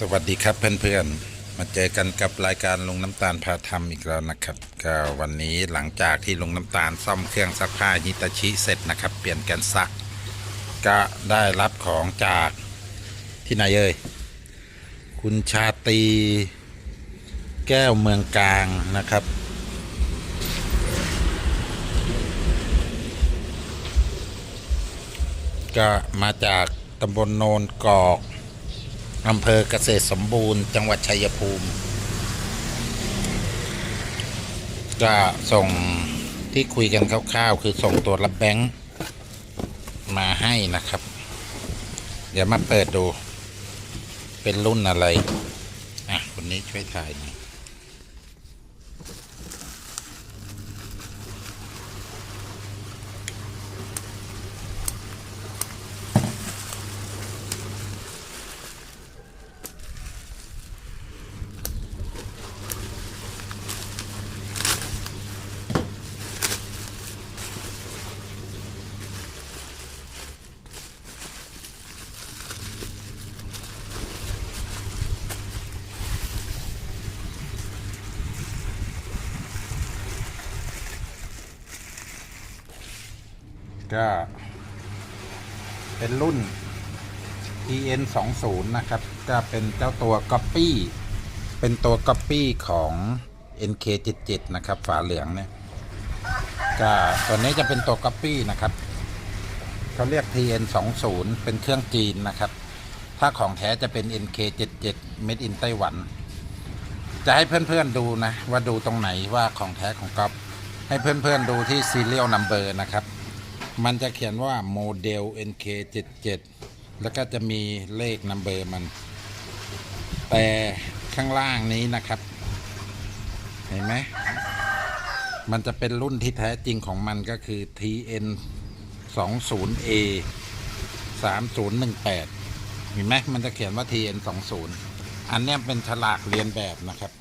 สวัสดีครับเพื่อนๆ มาเจอกันกับรายการลุงน้ำตาลพาทำอีกแล้วนะครับก็วันนี้หลังจากที่ลุงน้ำตาลซ่อมเครื่องซักผ้าฮิตาชิเสร็จนะครับ เปลี่ยนแกนซัก ก็ได้รับของจากที่ไหนเอ่ยคุณชาตีแก้วเมืองกลางนะครับ ก็มาจากตำบลโนนกอก อำเภอเกษตรสมบูรณ์ จังหวัดชัยภูมิ ก็ส่งที่คุยกันคร่าวๆ คือส่งตัวรับแบงค์มาให้นะครับ เดี๋ยวมาเปิดดู เป็นรุ่นอะไร อะคนนี้ช่วยถ่ายหน่อย ก็ เป็นรุ่น EN 2 0นะครับ ก็เป็นเจ้าตัว Copy เป็นตัว Copy ของ NK 7 7นะครับ ฝาเหลืองเนี่ย ก็ตัวนี้จะเป็นตัว Copy นะครับเขาเรียก TN 2 0เป็นเครื่องจีนนะครับ ถ้าของแท้จะเป็น NK 7 7 Made in ไต้หวัน จะให้เพื่อนๆดูนะ ว่าดูตรงไหนว่าของแท้ของก๊อฟให้เพื่อนๆดูที่ serial number นะครับ มันจะเขียนว่าโมเดล NK77 แล้วก็จะมีเลขนัมเบอร์มัน แต่ข้างล่างนี้นะครับ เห็นไหม มันจะเป็นรุ่นที่แท้จริงของมันก็คือ TN 20A 3018เห็นไหมมันจะเขียนว่า TN 20อันนี้เป็นฉลากเรียนแบบนะครับ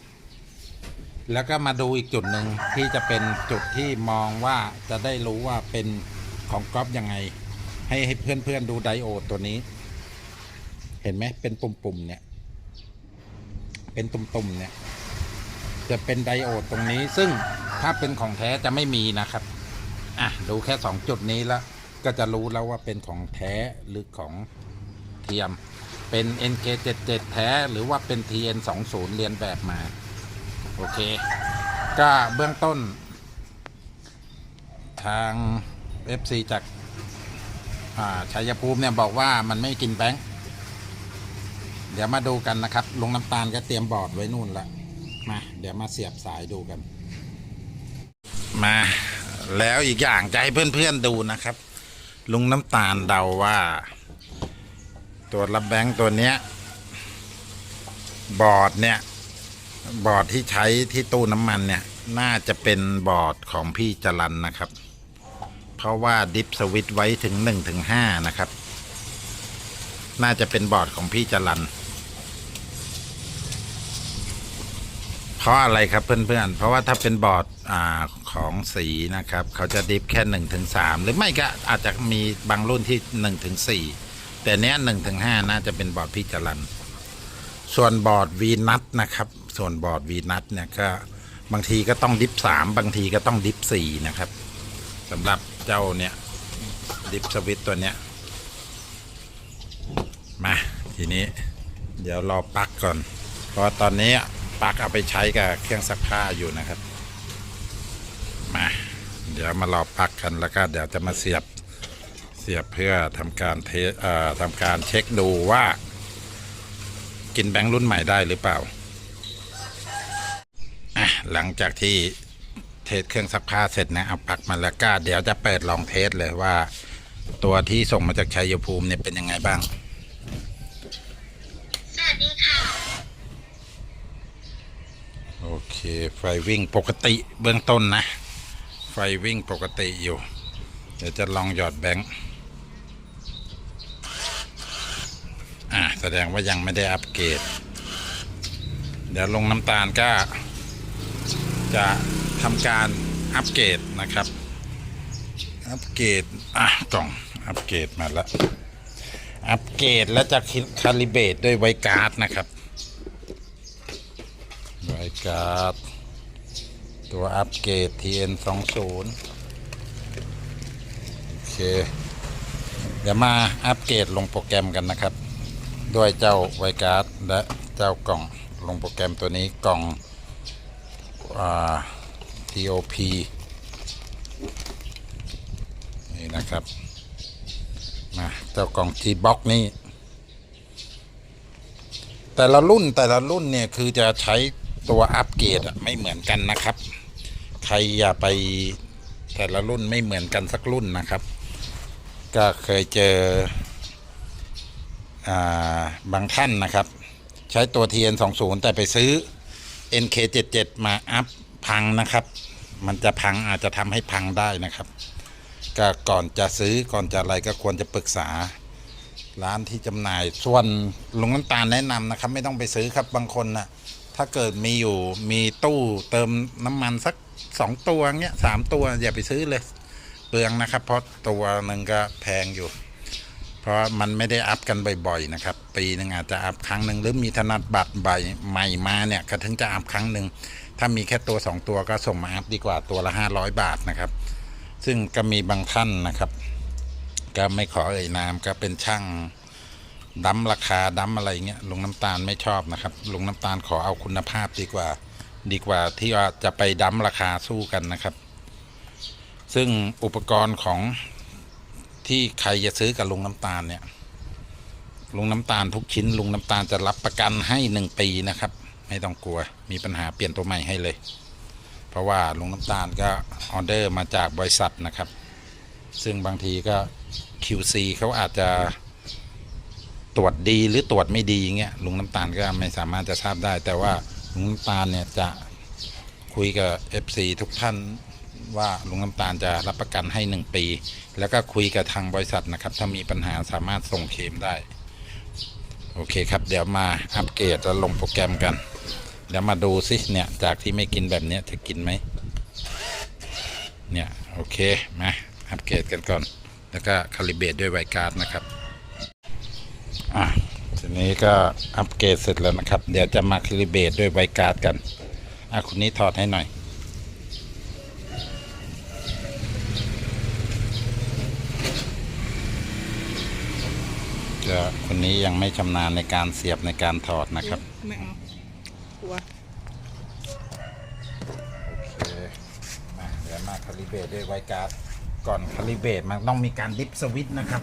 แล้วก็มาดูอีกจุดหนึ่งที่จะเป็นจุดที่มองว่าจะได้รู้ว่าเป็น ของก๊อฟยังไง ให้ให้เพื่อนๆดูไดโอดตัวนี้ เห็นไหมเป็นปุ่มๆเนี่ย เป็นตุ่มๆเนี่ย จะเป็นไดโอดตรงนี้ ซึ่งถ้าเป็นของแท้จะไม่มีนะครับ อะ ดูแค่สองจุดนี้แล้ว ก็จะรู้แล้วว่าเป็นของแท้หรือของเทียม เป็น NK77 แท้ หรือว่าเป็น TN20 เรียนแบบมา โอเค ก็เบื้องต้น ทาง FC จากอ่าชัยภูมิเนี่ยบอกว่ามันไม่กินแบงค์เดี๋ยวมาดูกันนะครับ ลงน้ำตาลก็เตรียมบอร์ดไว้นู่นละมาเดี๋ยวมาเสียบสายดูกัน มาแล้วอีกอย่างจะให้เพื่อนๆดูนะครับ ลุงน้ำตาลเดาว่า ตัวรับแบงค์ตัวเนี้ย บอร์ดเนี่ย บอร์ดที่ใช้ที่ตู้น้ำมันเนี่ย น่าจะเป็นบอร์ดของพี่จรันนะครับ เพราะว่าดิฟสวิตไว้ถึง1ถึง5นะครับ น่าจะเป็นบอร์ดของพี่จรันเพราะอะไรครับเพื่อนๆ เพราะว่าถ้าเป็นบอร์ดอของสีนะครับ เขาจะดิฟแค่1ถึง3หรือไม่ก็อาจจะมีบางรุ่นที่1ถึง4แต่เนี้ย1ถึง5น่าจะเป็นบอร์ดพี่จรันส่วนบอร์ดวีนัทนะครับ ส่วนบอร์ดวีนัทเนี่ยก็บางทีก็ต้องดิฟสามบางทีก็ต้องดิฟสี่นะครับสำหรับ เจ้าเนี่ยดิฟสวิตตัวเนี้ยมาทีนี้เดี๋ยวรอปลั๊กก่อน เพราะตอนนี้ปลั๊กเอาไปใช้กับเครื่องซักผ้าอยู่นะครับ มา เดี๋ยวมารอปลั๊กกันแล้วก็เดี๋ยวจะมาเสียบเสียบเพื่อทำการเทสเอ่อทำการเช็คดูว่า กินแบงค์รุ่นใหม่ได้หรือเปล่า หลังจากที่ เทสเครื่องซักผ้าเสร็จนะเอาปลักมาแล้วก็เดี๋ยวจะเปิดลองเทสเลยว่า ตัวที่ส่งมาจากชัยภูมิเนี่ยเป็นยังไงบ้าง สวัสดีค่ะ โอเค ไฟวิ่งปกติเบื้องต้นนะ ไฟวิ่งปกติอยู่ เดี๋ยวจะลองหยอดแบงค์อะแสดงว่ายังไม่ได้อัปเกรด เดี๋ยวลงน้ำตาลก็จะ ทำการอัปเกรดนะครับอัปเกรดอะกล่องอัปเกรดมาแล้วอัปเกรดแล้วจะคาลิเบตด้วยไวการ์ดนะครับไวการ์ดตัวอัปเกรด TN 2 0โอเคเดี๋ยวมาอัปเกรดลงโปรแกรมกันนะครับ ด้วยเจ้าไวการ์ดและเจ้ากล่องลงโปรแกรมตัวนี้กล่องอ่า TOP นี่นะครับ มาเจ้ากล่อง T-Box นี่ แต่ละรุ่นแต่ละรุ่นเนี่ย คือจะใช้ตัวอัปเกรดไม่เหมือนกันนะครับ ใครอย่าไปแต่ละรุ่นไม่เหมือนกันสักรุ่นนะครับ ก็เคยเจอ บางท่านนะครับ ใช้ตัว TN20 แต่ไปซื้อ NK77 มาอัพ พังนะครับ มันจะพังอาจจะทำให้พังได้นะครับ ก็ก่อนจะซื้อก่อนจะอะไรก็ควรจะปรึกษา ร้านที่จำหน่าย ส่วนลุงน้ำตาลแนะนำนะครับ ไม่ต้องไปซื้อครับบางคนนะถ้าเกิดมีอยู่มีตู้เติมน้ำมันสักสองตัวเงี้ยสามตัวอย่าไปซื้อเลยเปลืองนะครับ เพราะตัวหนึ่งก็แพงอยู่ เพราะมันไม่ได้อัพกันบ่อยๆนะครับ ปีหนึ่งอาจจะอัพครั้งหนึ่งหรือมีธนบัตรใบใหม่มาเนี่ยก็ถึงจะอัพครั้งหนึ่ง ถ้ามีแค่ตัวสองตัวก็ส่งมาอัพดีกว่าตัวละห้าร้อยบาทนะครับ ซึ่งก็มีบางท่านนะครับ ก็ไม่ขอเอ่ยนามก็เป็นช่างดั้มราคาดั้มอะไรเงี้ยลุงน้ำตาลไม่ชอบนะครับลุงน้ำตาลขอเอาคุณภาพดีกว่า ดีกว่าที่ว่าจะไปดั้มราคาสู้กันนะครับ ซึ่งอุปกรณ์ของที่ใครจะซื้อกับลุงน้ำตาลเนี่ยลุงน้ำตาลทุกชิ้นลุงน้ำตาลจะรับประกันให้หนึ่งปีนะครับ ไม่ต้องกลัวมีปัญหาเปลี่ยนตัวใหม่ให้เลย เพราะว่าลุงน้ำตาลก็ออเดอร์มาจากบริษัทนะครับ ซึ่งบางทีก็ QC เขาอาจจะตรวจดีหรือตรวจไม่ดีเงี้ยลุงน้ำตาลก็ไม่สามารถจะทราบได้ แต่ว่าลุงน้ำตาลเนี่ยจะคุยกับ FC ทุกท่านว่าลุงน้ำตาลจะรับประกันให้หนึ่งปี แล้วก็คุยกับทางบริษัทนะครับ ถ้ามีปัญหาสามารถส่งเคมได้ โอเคครับ เดี๋ยวมาอัปเกรดแล้วลงโปรแกรมกัน เดี๋ยวมาดูสิเนี่ยจากที่ไม่กินแบบนี้จะกินไหมเนี่ยโอเคมาอัปเกรดกันก่อน แล้วก็คาลิเบตด้วยไวการ์ดนะครับอะทีนี้ก็อัปเกรดเสร็จแล้วนะครับ เดี๋ยวจะมาคาลิเบตด้วยไวการ์ดกันอะคุณนี้ถอดให้หน่อย ก็คนนี้ยังไม่ชำนาญในการเสียบในการถอดนะครับ ไม่เอากลัวโอเคมาเดี๋ยวมาคาลิเบรตด้วยไวการ์ดก่อนคาลิเบรตมันต้องมีการดิฟสวิตช์นะครับ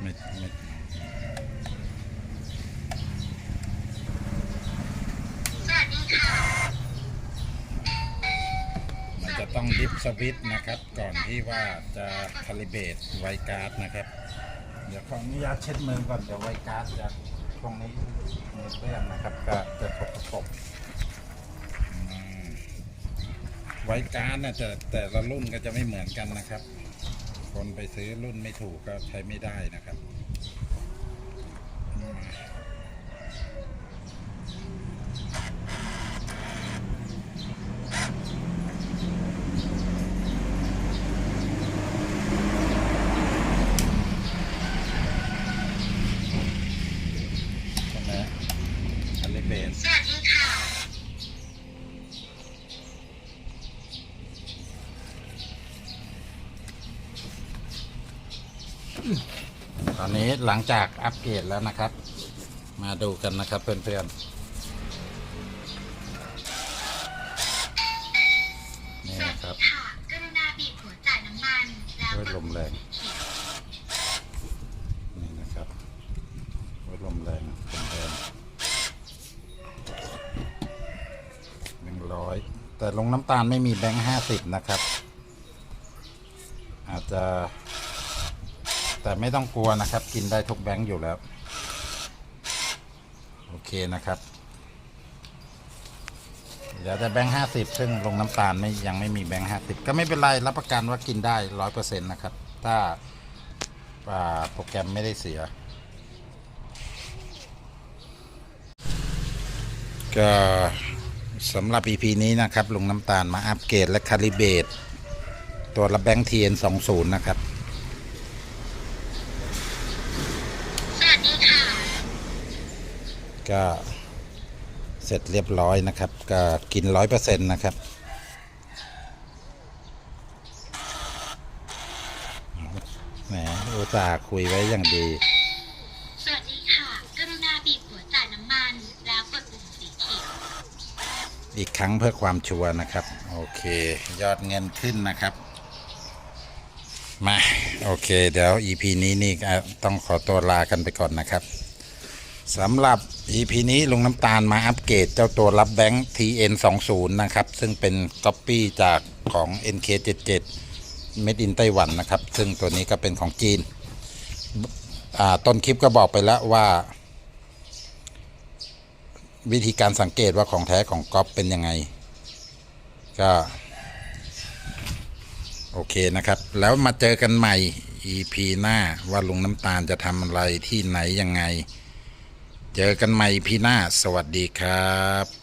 ไม่ไม่มันจะต้องดิฟ สวิตช์นะครับ ก่อนที่ว่าจะคาลิเบตไวการ์ดนะครับ เดี๋ยวขออนุญาตเช็ดมือก่อนเดี๋ยวไวการ์ดจะตรงนี้มือเปื้อนนะครับก็จะสกประกอืมไวการ์ดนะจะแต่ละรุ่นก็จะไม่เหมือนกันนะครับ คนไปซื้อรุ่นไม่ถูกก็ใช้ไม่ได้นะครับอืมใช่ไหมคาลิเบรต ตอนนี้ หลังจากอัปเกรดแล้วนะครับ มาดูกันนะครับเพื่อนๆนี่นะครับกรุณาบีบหัวจ่ายน้ำมันแล้วด้วยลมแรงนี่นะครับด้วยลมแรงลมแรงหนึ่งร้อยแต่ลงน้ำตาลไม่มีแบงค์ห้าสิบนะครับ อาจจะ แต่ไม่ต้องกลัวนะครับ กินได้ทุกแบงค์อยู่แล้ว โอเคนะครับ เดี๋ยวแต่แบงค์ห้าสิบซึ่งลงน้ำตาลไม่ยังไม่มีแบงค์ห้าสิบก็ไม่เป็นไรรับประกันว่ากินได้ร้อยเปอร์เซ็นต์นะครับ ถ้าอ่าโปรแกรมไม่ได้เสีย ก็สำหรับ EP นี้นะครับ ลงน้ำตาลมาอัปเกรดและคาลิเบต ตัวละแบงค์ TN 2 0นะครับ ก็เสร็จเรียบร้อยนะครับ ก็กินร้อยเปอร์เซ็นต์นะครับแหมอุตส่าห์คุยไว้อย่างดี สวัสดีค่ะ กรุณาบีบหัวจ่ายน้ำมัน แล้วกดปุ่มสีเขียวอีกครั้งเพื่อความชัวร์นะครับ โอเค ยอดเงินขึ้นนะครับ มา โอเค เดี๋ยว EP นี้นี่ก็ต้องขอตัวลากันไปก่อนนะครับ สำหรับ EP นี้ลุงน้ำตาลมาอัปเกรดเจ้าตัวรับแบงค์ TN20 นะครับ ซึ่งเป็นก๊อปปี้จากของ NK77 Made in ไต้หวันนะครับ ซึ่งตัวนี้ก็เป็นของจีน ต้นคลิปก็บอกไปแล้วว่า วิธีการสังเกตว่าของแท้ของก๊อปเป็นยังไง ก็ โอเคนะครับ แล้วมาเจอกันใหม่ EP หน้าว่าลุงน้ำตาลจะทำอะไรที่ไหนยังไง เจอกันใหม่พี่หน้า สวัสดีครับ